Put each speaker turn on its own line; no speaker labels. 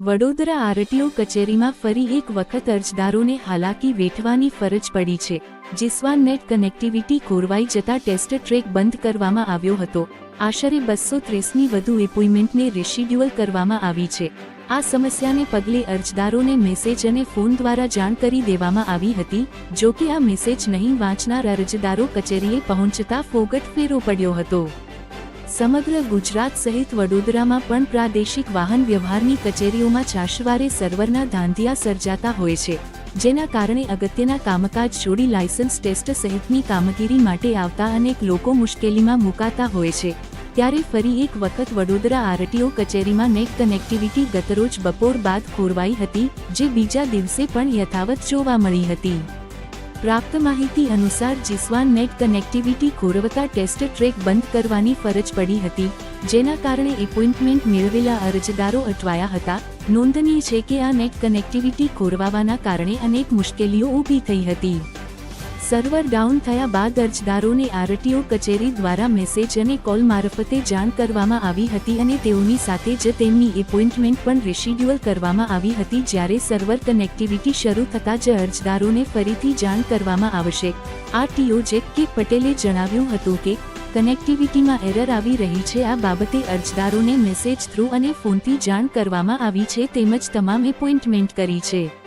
Vadodara RTO કચેરીમાં ફરી એક વખત અરજદારોને હાલાકી વેઠવાની ફરજ પડી છે જીસ્વાન નેટ કનેક્ટિવિટી ખોરવાઈ જતા ટેસ્ટ ટ્રેક બંધ કરવામાં આવ્યો હતો. આશરે બસો ત્રીસની વધુ એપોઇન્ટમેન્ટને રિશિડ્યુઅલ કરવામાં આવી છે. આ સમસ્યાને પગલે અરજદારોને મેસેજ અને ફોન દ્વારા જાણ કરી દેવામાં આવી હતી, જો કે આ મેસેજ નહીં વાંચનાર અરજદારો કચેરીએ પહોંચતા ફોગટ ફેરો પડ્યો હતો. સમગ્ર ગુજરાત સહિત વડોદરામાં પણ પ્રાદેશિક વાહન વ્યવહારની કચેરીઓમાં ચાશવારે સર્વરના ધાંધિયા સર્જાતા હોય છે, જેના કારણે અગત્યના કામકાજ છોડી લાયસન્સ ટેસ્ટ સહિતની કામગીરી માટે આવતા અનેક લોકો મુશ્કેલીમાં મુકાતા હોય છે. ત્યારે ફરી એક વખત વડોદરા આરટીઓ કચેરીમાં નેટ કનેક્ટિવિટી ગતરોજ બપોર બાદ ખોરવાઈ હતી, જે બીજા દિવસે પણ યથાવત જોવા મળી હતી. પ્રાપ્ત માહિતી અનુસાર જીસવાન નેટ કનેક્ટિવિટી ખોરવતા ટેસ્ટ ટ્રેક બંધ કરવાની ફરજ પડી હતી, જેના કારણે એપોઇન્ટમેન્ટ મેળવેલા અરજદારો અટવાયા હતા. નોંધનીય છે કે આ નેટ કનેક્ટિવિટી ખોરવાવાના કારણે અનેક મુશ્કેલીઓ ઊભી થઈ હતી. સર્વર ડાઉન થયા બાદ અરજદારોને આરટીઓ કચેરી દ્વારા મેસેજ અને કોલ મારફતે જાણ કરવામાં આવી હતી અને તેઓની સાથે જ તેમની એપોઇન્ટમેન્ટ પણ રિશિડ્યુઅલ કરવામાં આવી હતી જ્યારે સર્વર કનેક્ટિવિટી શરૂ થતાં જ અરજદારોને ફરીથી જાણ કરવામાં આવશે. આરટીઓ જેક કે પટેલે જણાવ્યું હતું કે, કનેક્ટિવિટીમાં એરર આવી રહી છે. આ બાબતે અરજદારોને મેસેજ થ્રુ અને ફોનથી જાણ કરવામાં આવી છે. તેમજ તમામ એપોઇન્ટમેન્ટ કરી છે.